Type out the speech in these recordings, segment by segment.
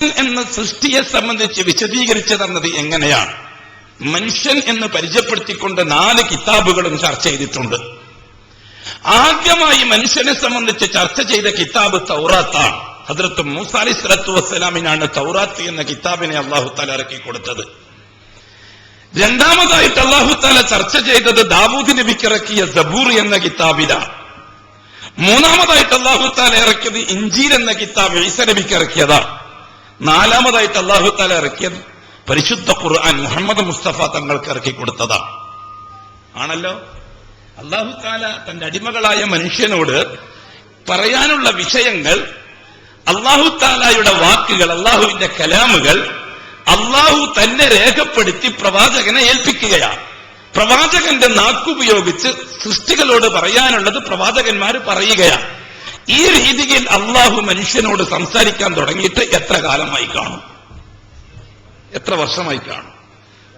എന്ന സൃഷ്ടിയെ സംബന്ധിച്ച് വിശദീകരിച്ചു തന്നത് എങ്ങനെയാണ്? മനുഷ്യൻ എന്ന് പരിചയപ്പെടുത്തിക്കൊണ്ട് നാല് കിതാബുകളും ചർച്ച ചെയ്തിട്ടുണ്ട്. ആദ്യമായി മനുഷ്യനെ സംബന്ധിച്ച് ചർച്ച ചെയ്ത കിതാബ് തൗറാത്താണ്. ഹദ്രത്ത് മൂസ അലി സ്വലത്തു വസ്സലാമിനാണ് തൗറാത്ത് എന്ന കിതാബിനെ അള്ളാഹു താല ഇറക്കി കൊടുത്തത്. രണ്ടാമതായിട്ട് അള്ളാഹു താല ചർച്ച ചെയ്തത് ദാവൂദ് നബിക്ക് ഇറക്കിയ സബൂർ എന്ന കിതാബിലാണ്. മൂന്നാമതായിട്ട് അള്ളാഹു താല ഇറക്കിയത് ഇഞ്ചീർ എന്ന കിതാബ് ഈസ നബിക്ക് ഇറക്കിയതാണ്. നാലാമതായിട്ട് അള്ളാഹു താല ഇറക്കിയത് പരിശുദ്ധ ഖുർആൻ മുഹമ്മദ് മുസ്തഫ തങ്ങൾക്ക് ഇറക്കി കൊടുത്തതാണ്. ആണല്ലോ? അള്ളാഹു താല തന്റെ അടിമകളായ മനുഷ്യനോട് പറയാനുള്ള വിഷയങ്ങൾ അള്ളാഹു താലായുടെ വാക്കുകൾ അള്ളാഹുവിന്റെ കലാമുകൾ അള്ളാഹു തന്നെ രേഖപ്പെടുത്തി പ്രവാചകനെ ഏൽപ്പിക്കുകയാണ്. പ്രവാചകന്റെ നാക്കുപയോഗിച്ച് സൃഷ്ടികളോട് പറയാനുള്ളത് പ്രവാചകന്മാർ പറയുകയാണ്. ഈ രീതിയിൽ അള്ളാഹു മനുഷ്യനോട് സംസാരിക്കാൻ തുടങ്ങിയിട്ട് എത്ര കാലമായി കാണും? എത്ര വർഷമായി കാണും?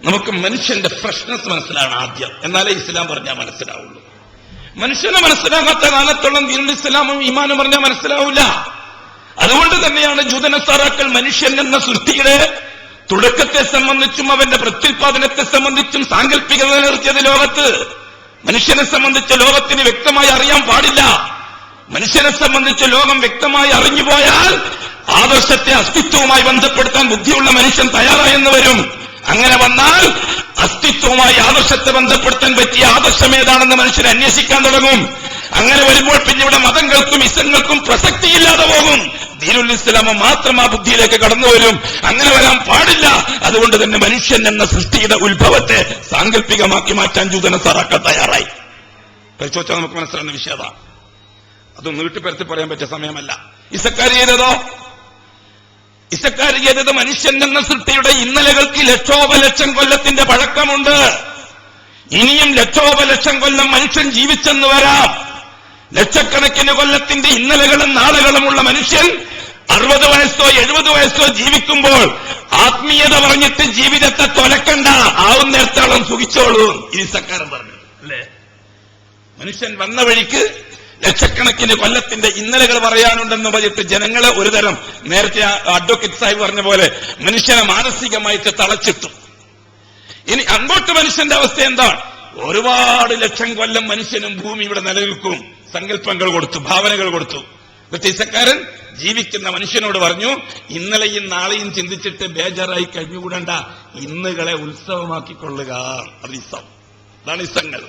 നമുക്ക് മനുഷ്യന്റെ ഫ്രഷ്നെസ് മനസ്സിലാണ് ആദ്യം. എന്നാലേ ഇസ്ലാം പറഞ്ഞാൽ മനസ്സിലാവുള്ളൂ. മനുഷ്യനെ മനസ്സിലാകാത്ത കാലത്തോളം ദീനുൽ ഇസ്ലാമും ഈമാനും പറഞ്ഞാൽ മനസ്സിലാവില്ല. അതുകൊണ്ട് തന്നെയാണ് ജൂതനസാറാക്കൾ മനുഷ്യൻ എന്ന സൃഷ്ടിയുടെ തുടക്കത്തെ സംബന്ധിച്ചും അവന്റെ പ്രത്യുൽപാദനത്തെ സംബന്ധിച്ചും സാങ്കല്പികത നിർത്തിയത് ലോകത്ത്. മനുഷ്യനെ സംബന്ധിച്ച് ലോകത്തിന് വ്യക്തമായി അറിയാൻ പാടില്ല. മനുഷ്യനെ സംബന്ധിച്ച് ലോകം വ്യക്തമായി അറിഞ്ഞുപോയാൽ ആദർശത്തെ അസ്തിത്വവുമായി ബന്ധപ്പെടുത്താൻ ബുദ്ധിയുള്ള മനുഷ്യൻ തയ്യാറായെന്ന് വരും. അങ്ങനെ വന്നാൽ അസ്തിത്വവുമായി ആദർശത്തെ ബന്ധപ്പെടുത്താൻ പറ്റിയ ആദർശം ഏതാണെന്ന് മനുഷ്യൻ അന്വേഷിക്കാൻ തുടങ്ങും. അങ്ങനെ വരുമ്പോൾ പിന്നെ ഇവിടെ മതങ്ങൾക്കും ഇസങ്ങൾക്കും പ്രസക്തിയില്ലാതെ പോകും. ദീനുൽ ഇസ്ലാമ മാത്രം ആ ബുദ്ധിയിലേക്ക് കടന്നു വരും. അങ്ങനെ വരാൻ പാടില്ല. അതുകൊണ്ട് തന്നെ മനുഷ്യൻ എന്ന സൃഷ്ടിയുടെ ഉത്ഭവത്തെ സാങ്കല്പികമാക്കി മാറ്റാൻ ജൂതന സാറാക്കാൻ തയ്യാറായി. പരിശോധിച്ചാൽ നമുക്ക് മനസ്സിലാകുന്ന വിഷയത അതൊന്നും വീട്ടുപരത്തി പറയാൻ പറ്റിയ സമയമല്ല. ഇസക്കാർ ചെയ്തതോ ഇസക്കാർ ചെയ്തത് മനുഷ്യൻ എന്ന സൃഷ്ടിയുടെ ഇന്നലകൾക്ക് ലക്ഷോപലക്ഷം കൊല്ലത്തിന്റെ പഴക്കമുണ്ട്. ഇനിയും ലക്ഷോപലക്ഷം കൊല്ലം മനുഷ്യൻ ജീവിച്ചെന്ന് വരാം. ലക്ഷക്കണക്കിന് കൊല്ലത്തിന്റെ ഇന്നലകളും നാളുകളുമുള്ള മനുഷ്യൻ അറുപത് വയസ്സോ എഴുപത് വയസ്സോ ജീവിക്കുമ്പോൾ ആത്മീയത പറഞ്ഞിട്ട് ജീവിതത്തെ തൊലക്കണ്ട. നേരത്തോളം സുഖിച്ചോളൂ. ഈ സക്കാരം പറഞ്ഞു. അല്ലേ? മനുഷ്യൻ വന്ന വഴിക്ക് ലക്ഷക്കണക്കിന് കൊല്ലത്തിന്റെ ഇന്നലകൾ പറയാനുണ്ടെന്ന് പറഞ്ഞിട്ട് ജനങ്ങളെ ഒരുതരം നേരത്തെ അഡ്വക്കേറ്റ് സാഹിബ് പറഞ്ഞ പോലെ മനുഷ്യനെ മാനസികമായിട്ട് തളച്ചിട്ടു. ഇനി അങ്ങോട്ട് മനുഷ്യന്റെ അവസ്ഥ എന്താണ്? ഒരുപാട് ലക്ഷം കൊല്ലം മനുഷ്യനും ഭൂമി ഇവിടെ നിലനിൽക്കും. സങ്കല്പങ്ങൾ കൊടുത്തു ഭാവനകൾ കൊടുത്തു. ബ്രിട്ടീഷക്കാരൻ ജീവിക്കുന്ന മനുഷ്യനോട് പറഞ്ഞു ഇന്നലെയും നാളെയും ചിന്തിച്ചിട്ട് ബേജാറായി കഴിഞ്ഞുകൂടണ്ട. ഇന്നുകളെ ഉത്സവമാക്കിക്കൊള്ളുക. അത് ഇസം അതാണ് ഇസങ്ങൾ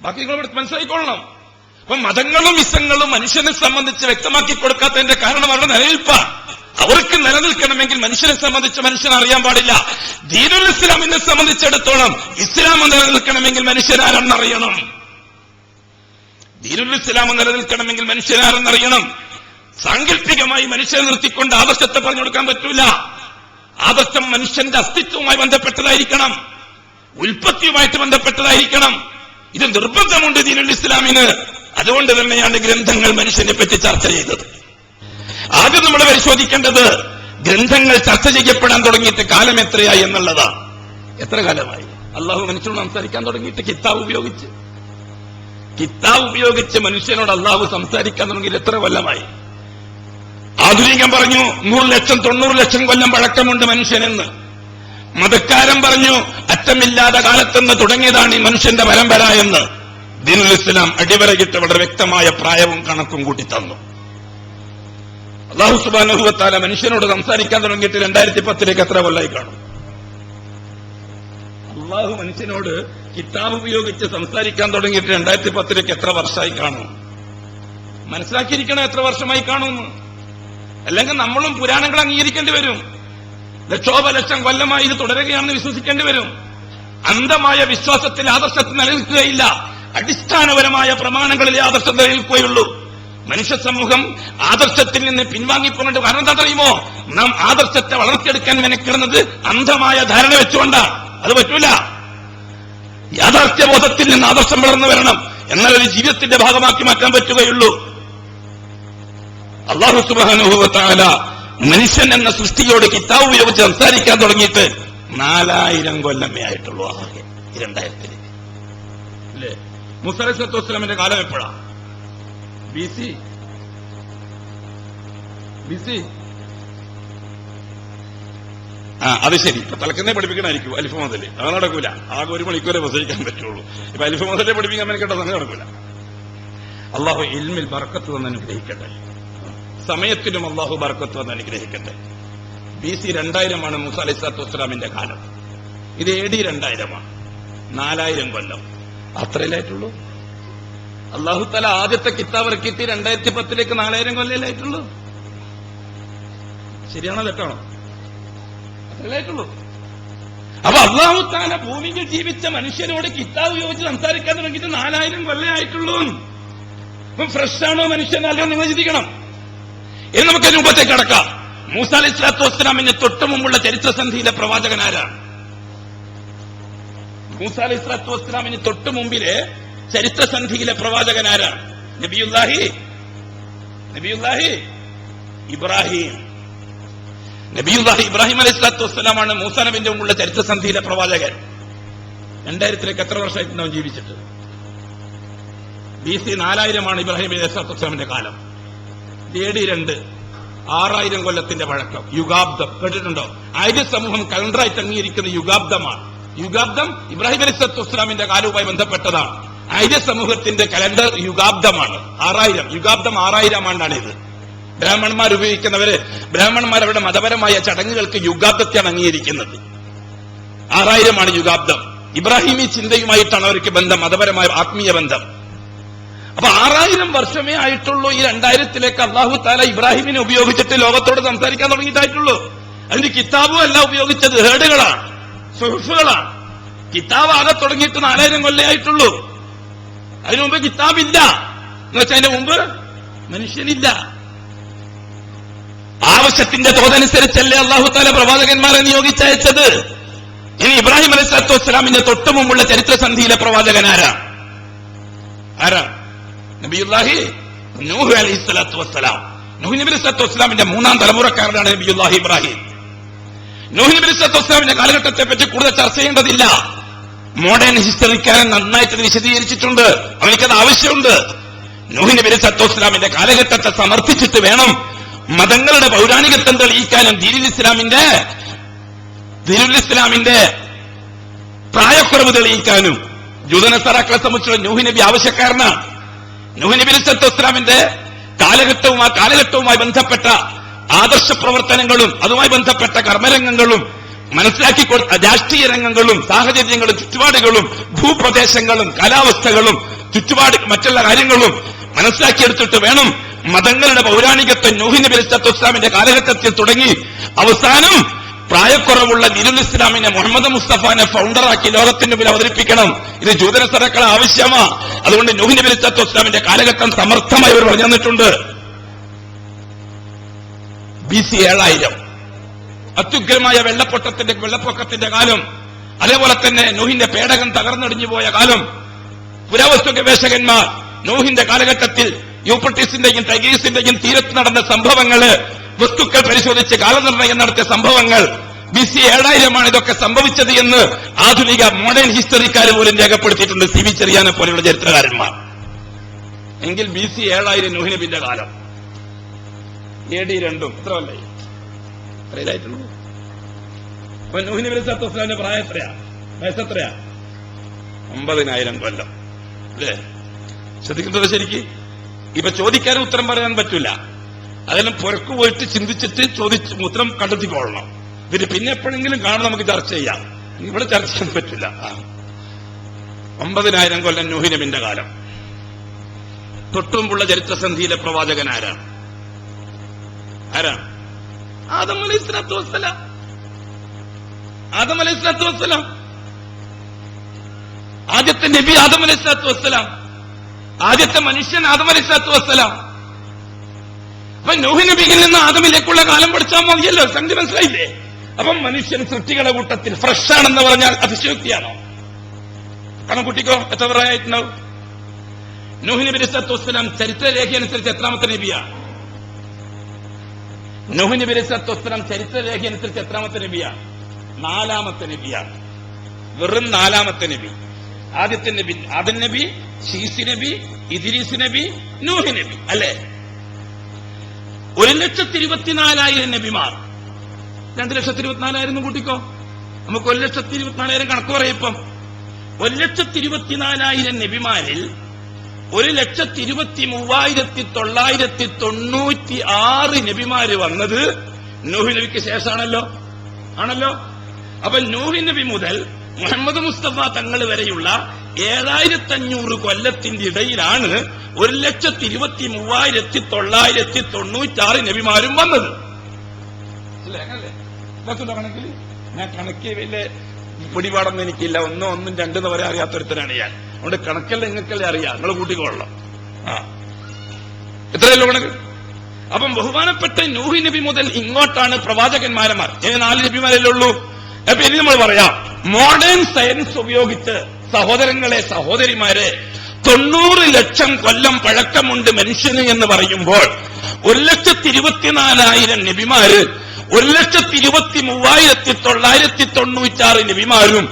ബാക്കി നിങ്ങൾ മനസ്സിലാക്കിക്കൊള്ളണം അപ്പൊ മതങ്ങളും ഇസങ്ങളും മനുഷ്യനെ സംബന്ധിച്ച് വ്യക്തമാക്കി കൊടുക്കാത്തതിന്റെ കാരണം അവരുടെ നിലനിൽപ്പാണ്. അവർക്ക് നിലനിൽക്കണമെങ്കിൽ മനുഷ്യനെ സംബന്ധിച്ച് മനുഷ്യൻ അറിയാൻ പാടില്ല. ദീനുൽ ഇസ്ലാമിനെ സംബന്ധിച്ചിടത്തോളം ഇസ്ലാം നിലനിൽക്കണമെങ്കിൽ മനുഷ്യനാരെന്നറിയണം. ദീനുൽ ഇസ്ലാം നിലനിൽക്കണമെങ്കിൽ മനുഷ്യനാരെന്നറിയണം. സാങ്കല്പികമായി മനുഷ്യനെ നിർത്തിക്കൊണ്ട് ആദർശത്തെ പറഞ്ഞു കൊടുക്കാൻ പറ്റൂല. ആദർശം മനുഷ്യന്റെ അസ്തിത്വവുമായി ബന്ധപ്പെട്ടതായിരിക്കണം. ഉൽപ്പത്തിയുമായിട്ട് ബന്ധപ്പെട്ടതായിരിക്കണം. ഇത് നിർബന്ധമുണ്ട് ദീനുൽ ഇസ്ലാമിന്. അതുകൊണ്ട് തന്നെയാണ് ഗ്രന്ഥങ്ങൾ മനുഷ്യനെ പറ്റി ചർച്ച ചെയ്തത്. ആദ്യം നമ്മൾ പരിശോധിക്കേണ്ടത് ഗ്രന്ഥങ്ങൾ ചർച്ച ചെയ്യപ്പെടാൻ തുടങ്ങിയിട്ട് കാലം എത്രയായി എന്നുള്ളതാണ്. എത്ര കാലമായി? അള്ളാഹു മനുഷ്യനോട് സംസാരിക്കാൻ തുടങ്ങിയിട്ട് കിതാബ് ഉപയോഗിച്ച്. കിതാബ് ഉപയോഗിച്ച് മനുഷ്യനോട് അള്ളാഹു സംസാരിക്കാൻ തുടങ്ങിയിട്ട് എത്ര കൊല്ലമായി? ആധുനികം പറഞ്ഞു നൂറ് ലക്ഷം തൊണ്ണൂറ് ലക്ഷം കൊല്ലം പഴക്കമുണ്ട് മനുഷ്യനെന്ന്. മതക്കാരൻ പറഞ്ഞു അറ്റമില്ലാതെ കാലത്തുനിന്ന് തുടങ്ങിയതാണ് ഈ മനുഷ്യന്റെ പരമ്പര എന്ന്. ദീനുൽ ഇസ്ലാം അടിവരയിട്ട് വളരെ വ്യക്തമായ പ്രായവും കണക്കും കൂട്ടി തന്നു. അള്ളാഹു സുബാനുഭവത്താല മനുഷ്യനോട് സംസാരിക്കാൻ തുടങ്ങിയിട്ട് രണ്ടായിരത്തി പത്തിലേക്ക് എത്ര കൊല്ലായി കാണും? അള്ളാഹു മനുഷ്യനോട് കിതാബ് ഉപയോഗിച്ച് സംസാരിക്കാൻ തുടങ്ങിയിട്ട് രണ്ടായിരത്തി പത്തിലേക്ക് എത്ര വർഷമായി കാണും? മനസ്സിലാക്കിയിരിക്കണം എത്ര വർഷമായി കാണുമെന്ന്? അല്ലെങ്കിൽ നമ്മളും പുരാണങ്ങൾ അംഗീകരിക്കേണ്ടി വരും? ലക്ഷോപലക്ഷം കൊല്ലമായി ഇത് തുടരുകയാണെന്ന് വിശ്വസിക്കേണ്ടി വരും? അന്ധമായ വിശ്വാസത്തിൽ ആദർശത്തിൽ നിലനിൽക്കുകയില്ല. അടിസ്ഥാനപരമായ പ്രമാണങ്ങളിൽ ആദർശം നിലനിൽക്കുകയുള്ളൂ മനുഷ്യ സമൂഹം ആദർശത്തിൽ നിന്ന് പിൻവാങ്ങിപ്പോകേണ്ട കാരണം എന്താ അറിയുമോ? നാം ആദർശത്തെ വളർത്തിയെടുക്കാൻ മെനക്കിടുന്നത് അന്ധമായ ധാരണ വെച്ചുകൊണ്ടാണ്. അത് പറ്റൂല. യാഥാർത്ഥ്യബോധത്തിൽ നിന്ന് ആദർശം വളർന്നു വരണം. എന്നാൽ ഒരു ജീവിതത്തിന്റെ ഭാഗമാക്കി മാറ്റാൻ പറ്റുകയുള്ളൂ. അള്ളാഹു സുബാനുഭവത്താല മനുഷ്യൻ എന്ന സൃഷ്ടിയോട് കിതാവ് ഉപയോഗിച്ച് സംസാരിക്കാൻ തുടങ്ങിയിട്ട് നാലായിരം കൊല്ലമേ ആയിട്ടുള്ളൂ ആകെ ഈ രണ്ടായിരത്തിൽ അല്ലേ? വസ്ലമിന്റെ കാലം എപ്പോഴാ? ബി സി ബി സി ആ അത് ശരി. ഇപ്പൊ തലക്കുന്നേ പഠിപ്പിക്കണമായിരിക്കും അലിഫ് മുതൽ അത് നടക്കൂല. ആകെ ഒരു മണിക്കൂരെ പ്രസവിക്കാൻ പറ്റുള്ളൂ. ഇപ്പൊ അലിഫ് മുതലേ പഠിപ്പിക്കാൻ മെനക്കേണ്ട സംഗതി നടക്കൂല. അള്ളാഹു ഇൽമിൽ ബർക്കത്ത് വന്ന് അനുഗ്രഹിക്കട്ടെ. സമയത്തിലും അള്ളാഹു ബർക്കത്ത് വന്ന് അനുഗ്രഹിക്കട്ടെ. ബി സി രണ്ടായിരമാണ് മുസ അലൈഹി വസ്സലാമിന്റെ കാലം. ഇത് എ ഡി രണ്ടായിരമാണ്. നാലായിരം കൊല്ലം. അത്രയിലായിട്ടുള്ളൂ. തല ആദ്യത്തെ കിതാബ് ഇറക്കിയിട്ട് രണ്ടായിരത്തി പത്തിലേക്ക് നാലായിരം കൊല്ലയിലായിട്ടുള്ളൂ. ശരിയാണോ തെറ്റാണോ? അത്രയിലായിട്ടുള്ളൂ. അപ്പൊ അള്ളാഹു താല ഭൂമിയിൽ ജീവിച്ച മനുഷ്യരോട് കിതാബ് ഉപയോഗിച്ച് സംസാരിക്കാൻ തുടങ്ങിയിട്ട് നാലായിരം കൊല്ലയായിട്ടുള്ളൂ ഇപ്പം ഫ്രഷ് ആണോ മനുഷ്യൻ അല്ലോ നിങ്ങൾ ചിന്തിക്കണം. ഇനി നമുക്ക് രൂപത്തേക്ക് കിടക്കാം. മൂസ അലൈഹി സ്വലാത്തു വസ്സലാമിന് തൊട്ട് മുമ്പുള്ള ചരിത്രസന്ധിയിലെ പ്രവാചകൻ ആരാണ്? മൂസ അലൈഹി സ്വലാത്തു വസ്സലാമിന് തൊട്ട് മുമ്പിലെ ചരിത്രസന്ധിയിലെ പ്രവാചകൻ ആരാണ് നബിയുല്ലാഹി. നബിയുല്ലാഹി ഇബ്രാഹിം. നബിയുല്ലാഹി ഇബ്രാഹിം അലൈഹി സ്വലാത്തു വസ്സലാമാണ് മൂസ നബിന്റെ മുമ്പുള്ള ചരിത്രസന്ധിയിലെ പ്രവാചകൻ. രണ്ടായിരത്തിലേക്ക് എത്ര വർഷമായിട്ടുണ്ടാവും ജീവിച്ചിട്ട്? ബി സി നാലായിരമാണ് ഇബ്രാഹിം അലൈഹി സ്വലാത്തു വസ്സലാമിന്റെ കാലം. ഡി രണ്ട് ആറായിരം കൊല്ലത്തിന്റെ വഴക്കം യുഗാബ്ദം. കേട്ടിട്ടുണ്ടോ? ആര്യ സമൂഹം കലണ്ടറായിട്ട് അംഗീകരിക്കുന്ന യുഗാബ്ദമാണ്. യുഗാബ്ദം ഇബ്രാഹിം അലി സത്തു ഇസ്ലാമിന്റെ കാലവുമായി ബന്ധപ്പെട്ടതാണ്. ആര്യ സമൂഹത്തിന്റെ കലണ്ടർ യുഗാബ്ദമാണ്. ആറായിരം യുഗാബ്ദം ആറായിരം ആണ്ടാണ് ഇത് ബ്രാഹ്മണന്മാർ ഉപയോഗിക്കുന്നവര് ബ്രാഹ്മണന്മാർ അവരുടെ മതപരമായ ചടങ്ങുകൾക്ക് യുഗാബ്ദത്തെയാണ് അംഗീകരിക്കുന്നത്. ആറായിരമാണ് യുഗാബ്ദം. ഇബ്രാഹിമി ചിന്തയുമായിട്ടാണ് അവർക്ക് ബന്ധം മതപരമായ ആത്മീയ ബന്ധം. അപ്പൊ ആറായിരം വർഷമേ ആയിട്ടുള്ളൂ ഈ രണ്ടായിരത്തിലേക്ക് അള്ളാഹു താല ഇബ്രാഹിമിനെ ഉപയോഗിച്ചിട്ട് ലോകത്തോട് സംസാരിക്കാൻ തുടങ്ങിയിട്ടായിട്ടുള്ളൂ. അതിന് കിതാബും അല്ല ഉപയോഗിച്ചത് ഹേഡുകളാണ്. സുഹൃഫുകളാണ് കിതാബ് ആകെ തുടങ്ങിയിട്ട് നാലായിരം കൊല്ലേ ആയിട്ടുള്ളൂ. അതിനു മുമ്പ് കിതാബില്ല. എന്ന് വെച്ചാൽ അതിന്റെ മുമ്പ് മനുഷ്യനില്ല. ആവശ്യത്തിന്റെ തോതനുസരിച്ചല്ലേ അള്ളാഹു താല പ്രവാചകന്മാരെ നിയോഗിച്ചയച്ചത്? ഇനി ഇബ്രാഹിം അലൈഹി സ്വലാത്തു വസ്സലാമിന്റെ തൊട്ടു മുമ്പുള്ള ചരിത്രസന്ധിയിലെ പ്രവാചകൻ ആരാ? ആരാ നബിയുല്ലാഹി നൂഹ് അലൈഹി സ്വലാത്തു വസ്സലാം. നബി സ്വലാത്തു വസ്സലാമിന്റെ മൂന്നാം തലമുറക്കാരനാണ് നബിയുല്ലാഹി ഇബ്രാഹിം. നൂഹ് നബി സ്വലാത്തു കാലഘട്ടത്തെ പറ്റി കൂടുതൽ ചർച്ച ചെയ്യേണ്ടതില്ല. മോഡേൺ ഹിസ്റ്ററിക്കാരൻ നന്നായിട്ട് വിശദീകരിച്ചിട്ടുണ്ട്. അവനിക്കത് ആവശ്യമുണ്ട്. നൂഹ് നബി സ്വലാത്തു കാലഘട്ടത്തെ സമർപ്പിച്ചിട്ട് വേണം മതങ്ങളുടെ പൗരാണികത്വം തെളിയിക്കാനും ദീനുൽ ഇസ്ലാമിന്റെ ദീനുൽ ഇസ്ലാമിന്റെ പ്രായക്കുറവ് തെളിയിക്കാനും ജൂതനസറാക്കളെ സംബന്ധിച്ചുള്ള നൂഹ് നബി ആവശ്യക്കാരനാണ്. നൂഹ് നബി കാലഘട്ടവുമായി ഇസ്ലാമിന്റെ കാലഘട്ടവും കാലഘട്ടവുമായി ബന്ധപ്പെട്ട ആദർശ പ്രവർത്തനങ്ങളും അതുമായി ബന്ധപ്പെട്ട കർമ്മരംഗങ്ങളും മനസ്സിലാക്കി കൊടുത്ത രാഷ്ട്രീയ രംഗങ്ങളും സാഹചര്യങ്ങളും ചുറ്റുപാടുകളും ഭൂപ്രദേശങ്ങളും കാലാവസ്ഥകളും ചുറ്റുപാട് മറ്റുള്ള കാര്യങ്ങളും മനസ്സിലാക്കിയെടുത്തിട്ട് വേണം മതങ്ങളുടെ പൗരാണികത്വം നൂഹി നബി ഇസ്ലാമിന്റെ കാലഘട്ടത്തിൽ തുടങ്ങി. അവസാനം പ്രായക്കുറവുള്ള നിരുൽ ഇസ്ലാമിനെ മുഹമ്മദ് മുസ്തഫാനെ ഫൗണ്ടറാക്കി ലോകത്തിന് മുന്നിൽ അവതരിപ്പിക്കണം. ഇത് ജൂതന സർക്കാർ ആവശ്യമാ. അതുകൊണ്ട് നോഹിന് ഇസ്ലാമിന്റെ കാലഘട്ടം സമർത്ഥമായി അവർ പറഞ്ഞു തന്നിട്ടുണ്ട്. ബി സി ഏഴായിരം. അത്യുഗ്രമായ വെള്ളപ്പൊട്ടത്തിന്റെ വെള്ളപ്പൊക്കത്തിന്റെ കാലം അതേപോലെ തന്നെ നോഹിന്റെ പേടകം തകർന്നടിഞ്ഞു പോയ കാലം പുരാവസ്തു ഗവേഷകന്മാർ നോഹിന്റെ കാലഘട്ടത്തിൽ യൂപ്പട്ടീസിന്റെയും ടൈഗീസിന്റെയും തീരത്ത് നടന്ന സംഭവങ്ങൾ വസ്തുക്കൾ പരിശോധിച്ച് കാലനിർണയം നടത്തിയ സംഭവങ്ങൾ ബി സി ഏഴായിരമാണ് ഇതൊക്കെ സംഭവിച്ചത് എന്ന് ആധുനിക മോഡേൺ ഹിസ്റ്ററിക്കാർ പോലും രേഖപ്പെടുത്തിയിട്ടുണ്ട് സി വി ചെറിയാനെ പോലെയുള്ള ചരിത്രകാരന്മാർ. എങ്കിൽ ബി സി ഏഴായിരം നോഹിനബിന്റെ കാലം. എ ഡി രണ്ടും. നൂഹിനബി സത്തോസ്ലാമിന്റെ പ്രായം എത്രയാ? വയസ്സെത്രയാ ഒമ്പതിനായിരം കൊല്ലം. അല്ലേ? ശ്രദ്ധിക്കുന്നത് ശരിക്ക്. ഇപ്പൊ ചോദിക്കാനും ഉത്തരം പറയാൻ പറ്റൂല. അതെല്ലാം പുറക്കു പോയിട്ട് ചിന്തിച്ചിട്ട് ചോദിച്ച് ഉത്തരം കണ്ടെത്തിക്കൊള്ളണം പിന്നെ പിന്നെ എപ്പോഴെങ്കിലും കാണും നമുക്ക് ചർച്ച ചെയ്യാം. ഇവിടെ ചർച്ച ചെയ്യാൻ പറ്റില്ല. ഒമ്പതിനായിരം കൊല്ലം നൂഹിനബിന്റെ കാലം. തൊട്ടുമുമ്പുള്ള ചരിത്രസന്ധിയിലെ പ്രവാചകൻ ആരാണ് ആദം അലൈഹി സ്വലാത്തു വസ്സലാം. ആദം അലൈഹി സ്വലാത്തു വസ്സലാം. ആദ്യത്തെ നബി ആദം അലൈഹി സ്വലാത്തു വസ്സലാം. ആദ്യത്തെ മനുഷ്യൻ ആദം അലൈഹി സ്വലാത്തു വസ്സലാം. അപ്പൊ നോഹി നബിയിൽ നിന്ന് ആദമിലേക്കുള്ള കാലം പഠിച്ചാൽ മതിയല്ലോ സംഗതി മനസ്സിലായില്ലേ? അപ്പം മനുഷ്യൻ സൃഷ്ടികളുടെ കൂട്ടത്തിൽ ഫ്രഷ് ആണെന്ന് പറഞ്ഞാൽ അതിശയോക്തിയാണോ? കാരണം കുട്ടിക്കോ എത്ര പ്രായമായിട്ടുണ്ടാവും? നോഹി നബി സ്വലാത്തു വസ്സലാം ചരിത്രരേഖ അനുസരിച്ച് എത്രാമത്തെ നബിയാണ് നൂഹ് നബി ചരിത്ര രേഖ അനുസരിച്ച് എത്രാമത്തെ നബിയാണ് നാലാമത്തെ നബിയാണ് വെറും നാലാമത്തെ നബി. ആദ്യത്തെ നബി ആദൻ നബി ഷീസി നബി ഇദ്രീസ് നബി നൂഹ് നബി. അല്ലേ? ഒരു ലക്ഷത്തി ഇരുപത്തിനാലായിരം നബിമാർ. രണ്ട് ലക്ഷത്തി ഇരുപത്തിനാലായിരം കൂട്ടിക്കോ. നമുക്ക് ഒരു ലക്ഷത്തി ഇരുപത്തിനാലായിരം കണക്ക് പറയപ്പം ഒരു ലക്ഷത്തി ഇരുപത്തിനാലായിരം നബിമാരിൽ ഒരു ലക്ഷത്തി ഇരുപത്തി മൂവായിരത്തി തൊള്ളായിരത്തി തൊണ്ണൂറ്റി ആറ് നബിമാര് വന്നത് നൂഹി നബിക്ക് ശേഷമാണല്ലോ ആണല്ലോ? അപ്പൊ നൂഹി നബി മുതൽ മുഹമ്മദ് മുസ്തഫ തങ്ങൾ വരെയുള്ള ഏഴായിരത്തി അഞ്ഞൂറ് കൊല്ലത്തിന്റെ ഇടയിലാണ് ഒരു ലക്ഷത്തി ഇരുപത്തി മൂവായിരത്തി തൊള്ളായിരത്തി തൊണ്ണൂറ്റി ആറ് നബിമാരും വന്നത്. കണക്കിൽ ഞാൻ കണക്കിലെ പിടിപാടൊന്നും എനിക്കില്ല. ഒന്നോ ഒന്നും രണ്ടെന്ന് വരെ അറിയാത്തൊരുത്തനാണ് ഞാൻ. അതുകൊണ്ട് കണക്കല്ല നിങ്ങൾക്കല്ലേ അറിയാം? നിങ്ങൾ കൂട്ടിക്കൊള്ളാം ആ. എത്രയല്ലോ കണക്ക്. അപ്പം ബഹുമാനപ്പെട്ട നൂഹി നബി മുതൽ ഇങ്ങോട്ടാണ് പ്രവാചകന്മാരന്മാർ. ഇനി നാല് നബിമാരല്ലേ ഉള്ളൂ? അപ്പൊ ഇനി നമ്മൾ പറയാം. മോഡേൺ സയൻസ് ഉപയോഗിച്ച് സഹോദരങ്ങളെ സഹോദരിമാരെ തൊണ്ണൂറ് ലക്ഷം കൊല്ലം പഴക്കമുണ്ട് മനുഷ്യന് എന്ന് പറയുമ്പോൾ ഒരു ലക്ഷത്തി ഇരുപത്തിനാലായിരം നബിമാര് ഒരു ലക്ഷത്തി ഇരുപത്തി മൂവായിരത്തി തൊള്ളായിരത്തി തൊണ്ണൂറ്റാറ് നബിമാരും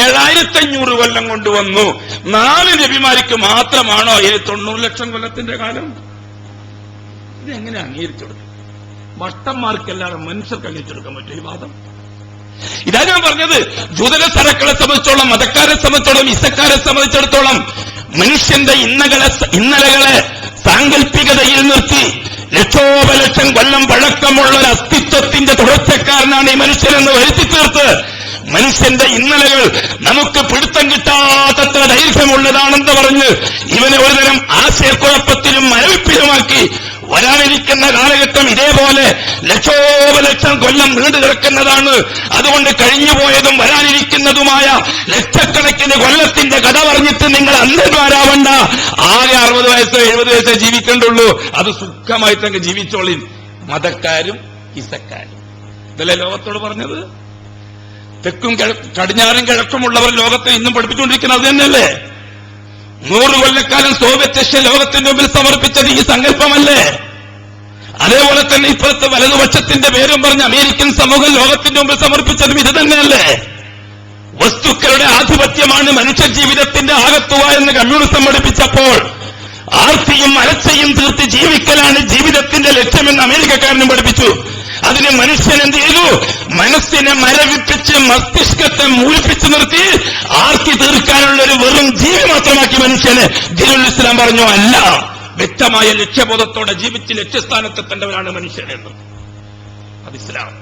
ഏഴായിരത്തി അഞ്ഞൂറ് കൊല്ലം കൊണ്ടുവന്നു നാല് നബിമാർക്ക് മാത്രമാണോ ഈ തൊണ്ണൂറ് ലക്ഷം കൊല്ലത്തിന്റെ കാലം? ഇതെങ്ങനെ അംഗീകരിച്ചെടുക്കും? ഭട്ടന്മാർക്കല്ലാതെ മനുഷ്യർക്ക് അംഗീകരിച്ചെടുക്കാൻ പറ്റും ഈ വാദം. ഇതാ ഞാൻ പറഞ്ഞത്. ജൂതക സരക്കളെ സംബന്ധിച്ചോളം മതക്കാരെ സംബന്ധിച്ചോളം ഇസക്കാരെ സംബന്ധിച്ചിടത്തോളം മനുഷ്യന്റെ ഇന്നകളെ ഇന്നലകളെ സാങ്കല്പികതയിൽ നിർത്തി ലക്ഷോപലക്ഷം കൊല്ലം പഴക്കമുള്ള ഒരു അസ്തിത്വത്തിന്റെ തുടർച്ചക്കാരനാണ് ഈ മനുഷ്യനെന്ന് വരുത്തി തീർത്ത് മനുഷ്യന്റെ ഇന്നലകൾ നമുക്ക് പിടുത്തം കിട്ടാത്തത്ര ദൈർഘ്യമുള്ളതാണെന്ന് പറഞ്ഞ് ഇവനെ ഒരുതരം ആശയക്കുഴപ്പത്തിലും മരവിപ്പിലുമാക്കി വരാനിരിക്കുന്ന കാലഘട്ടം ഇതേപോലെ ലക്ഷോപലക്ഷം കൊല്ലം നീണ്ടു കിടക്കുന്നതാണ്. അതുകൊണ്ട് കഴിഞ്ഞുപോയതും വരാനിരിക്കുന്നതുമായ ലക്ഷക്കണക്കിന് കൊല്ലത്തിന്റെ കഥ പറഞ്ഞിട്ട് നിങ്ങൾ അന്ധന്മാരാവണ്ട ആകെ അറുപത് വയസ്സോ എഴുപത് വയസ്സോ ജീവിക്കേണ്ടുള്ളൂ. അത് സുഖമായിട്ടങ്ങ് ജീവിച്ചോളിൻ. മതക്കാരും ഇസക്കാരും ഇതല്ലേ ലോകത്തോട് പറഞ്ഞത്? തെക്കും കടിഞ്ഞാറും കിഴക്കുമുള്ളവർ ലോകത്തെ ഇന്നും പഠിപ്പിച്ചുകൊണ്ടിരിക്കുന്നത് അത് തന്നെയല്ലേ? നൂറ് കൊല്ലക്കാലം സോവിയറ്റ് റഷ്യ ലോകത്തിന്റെ മുമ്പിൽ സമർപ്പിച്ചത് ഈ സങ്കല്പമല്ലേ? അതേപോലെ തന്നെ ഇപ്പോഴത്തെ വലതുപക്ഷത്തിന്റെ പേരും പറഞ്ഞ് അമേരിക്കൻ സമൂഹം ലോകത്തിന്റെ മുമ്പിൽ സമർപ്പിച്ചതും ഇത് തന്നെയല്ലേ? വസ്തുക്കളുടെ ആധിപത്യമാണ് മനുഷ്യ ജീവിതത്തിന്റെ ആകത്തുക എന്ന് കമ്മ്യൂണിസം പഠിപ്പിച്ചപ്പോൾ ആർത്തിയും അലച്ചയും തീർത്ത് ജീവിക്കലാണ് ജീവിതത്തിന്റെ ലക്ഷ്യമെന്ന് അമേരിക്കക്കാരനും പഠിപ്പിച്ചു. അതിന് മനുഷ്യൻ എന്ത് ചെയ്തു? മനസ്സിനെ മരവിപ്പിച്ച് മസ്തിഷ്കത്തെ മൂലിപ്പിച്ചു നിർത്തി. ആർത്തി തീർക്കാനുള്ള ഒരു വെറും ജീവി മാത്രമാക്കി മനുഷ്യന് ദീനുൽ ഇസ്ലാം പറഞ്ഞു അല്ല വ്യക്തമായ ലക്ഷ്യബോധത്തോടെ ജീവിച്ച് ലക്ഷ്യസ്ഥാനത്തെത്തേണ്ടവരാണ് മനുഷ്യനെന്ന് അത് ഇസ്ലാം.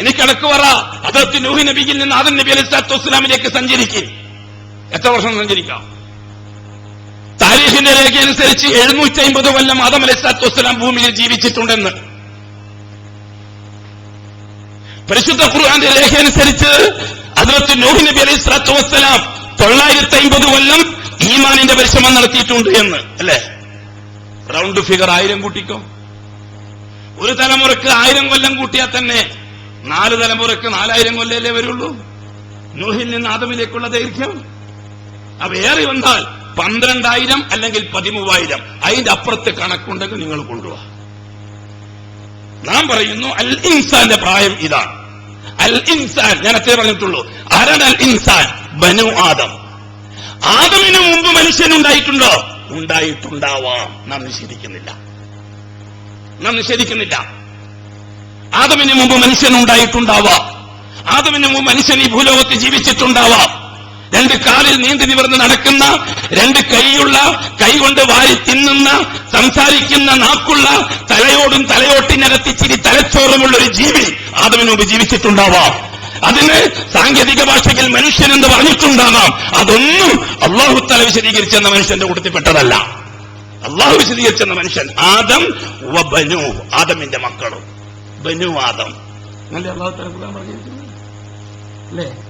ഇനി കണക്ക് പറ അതിർത്തി നൂഹി നബിയിൽ നിന്ന് ആദം നബി അലൈഹി സ്വലാത്തു വസ്സലാമിലേക്ക് സഞ്ചരിക്കും. എത്ര വർഷം സഞ്ചരിക്കാം? താരീഖിന്റെ രേഖ അനുസരിച്ച് എഴുന്നൂറ്റി അമ്പത് കൊല്ലം ആദം അലൈഹി സ്വലാത്തു വസ്സലാം ഭൂമിയിൽ ജീവിച്ചിട്ടുണ്ടെന്ന്. പരിശുദ്ധ ഖുർആന്റെ രേഖ അനുസരിച്ച് അതിർത്ത് നോഹി നബി അലൈഹി സ്വലാത്തു വസ്സലാം തൊള്ളായിരത്തി അമ്പത് കൊല്ലം ഈമാനിന്റെ പരിശ്രമം നടത്തിയിട്ടുണ്ട് എന്ന് അല്ലേ? റൗണ്ട് ഫിഗർ ആയിരം കൂട്ടിക്കോ. ഒരു തലമുറയ്ക്ക് ആയിരം കൊല്ലം കൂട്ടിയാൽ തന്നെ നാല് തലമുറയ്ക്ക് നാലായിരം കൊല്ലല്ലേ വരുള്ളൂ? നോഹിൽ നിന്ന് ആദമിലേക്കുള്ള ദൈർഘ്യം. അപ്പൊ ഏറി വന്നാൽ പന്ത്രണ്ടായിരം അല്ലെങ്കിൽ പതിമൂവായിരം. അതിന്റെ അപ്പുറത്ത് കണക്കുണ്ടെങ്കിൽ നിങ്ങൾ കൊണ്ടുപോവാ നാം പറയുന്നു അൽ ഇൻസാന്റെ പ്രായം ഇതാണ്. അൽ ഇൻസാൻ ഞാൻ അത്രേ പറഞ്ഞിട്ടുള്ളൂ. ആരാണ് അൽ ഇൻസാൻ? ബനു ആദം. ആദമിന് മുമ്പ് മനുഷ്യനുണ്ടായിട്ടുണ്ടോ ഉണ്ടായിട്ടുണ്ടാവാം. നാം നിഷേധിക്കുന്നില്ല. നാം നിഷേധിക്കുന്നില്ല. ആദമിന് മുമ്പ് മനുഷ്യൻ ഉണ്ടായിട്ടുണ്ടാവാം. ആദമിന് മുമ്പ് മനുഷ്യൻ ഈ ഭൂലോകത്ത് ജീവിച്ചിട്ടുണ്ടാവാം. രണ്ട് കാലിൽ നീണ്ടു നിവർന്ന് നടക്കുന്ന രണ്ട് കൈയുള്ള കൈ കൊണ്ട് വാരി തിന്നുന്ന സംസാരിക്കുന്ന നാക്കുള്ള തലയോടും തലയോട്ടിനകത്തിച്ചിരി തലച്ചോറുമുള്ള ഒരു ജീവി ആദമിന് മുമ്പ് ജീവിച്ചിട്ടുണ്ടാവാം. അതിന് സാങ്കേതിക ഭാഷയിൽ മനുഷ്യൻ എന്ന് പറഞ്ഞിട്ടുണ്ടാകാം അതൊന്നും അള്ളാഹു തല വിശദീകരിച്ചെന്ന മനുഷ്യന്റെ കൂട്ടത്തിൽപ്പെട്ടതല്ല അള്ളാഹു വിശദീകരിച്ചെന്ന മനുഷ്യൻ ആദം ബനു ആദമിന്റെ മക്കളും. ബനു ആദം. അല്ലേ? അള്ളാഹു തല അല്ലേ?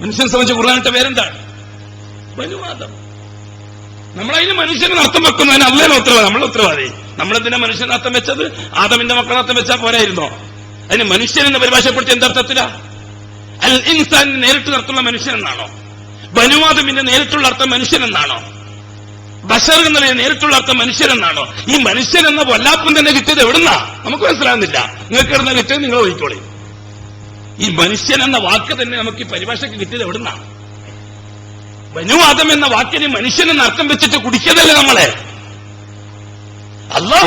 മനുഷ്യനെ സംബന്ധിച്ച് ഖുർആാനിട്ട പേരെന്താണ്? ബനുവാദം നമ്മളതിന് മനുഷ്യന് അർത്ഥം വെക്കുന്നതിന് അല്ലേ ഉത്തരവാദി നമ്മളെ ഉത്തരവാദി. നമ്മളെന്തിനാ മനുഷ്യന് അർത്ഥം വെച്ചത്? ആദമിന്റെ മക്കളെ അർത്ഥം വെച്ചാൽ പോരായിരുന്നോ. അതിന് മനുഷ്യൻ എന്ന് പരിഭാഷപ്പെടുത്തി എന്തർത്ഥത്തിലാ അൽ ഇൻസാൻ നേരിട്ട് നടത്തുള്ള മനുഷ്യൻ എന്നാണോ? ബനുവാദമിന്റെ നേരിട്ടുള്ള അർത്ഥം മനുഷ്യൻ എന്നാണോ? ബഷർ എന്നുള്ള നേരിട്ടുള്ള അർത്ഥം മനുഷ്യരെന്നാണോ ഈ മനുഷ്യൻ എന്ന വല്ലാപ്പം തന്നെ കിട്ടിയത് എവിടുന്നാ? നമുക്ക് മനസ്സിലാകുന്നില്ല നിങ്ങൾക്ക് ഇടുന്ന കിട്ടിയത്? നിങ്ങൾ ഒഴിക്കോളി ഈ മനുഷ്യൻ എന്ന വാക്ക് തന്നെ നമുക്ക് ഈ പരിഭാഷയ്ക്ക് കിട്ടിയത് എവിടുന്നാണ്? ബനുവാദം എന്ന വാക്കിന് മനുഷ്യൻ എന്ന അർത്ഥം വെച്ചിട്ട് കുടിക്കതല്ലേ നമ്മളെ? അള്ളാഹു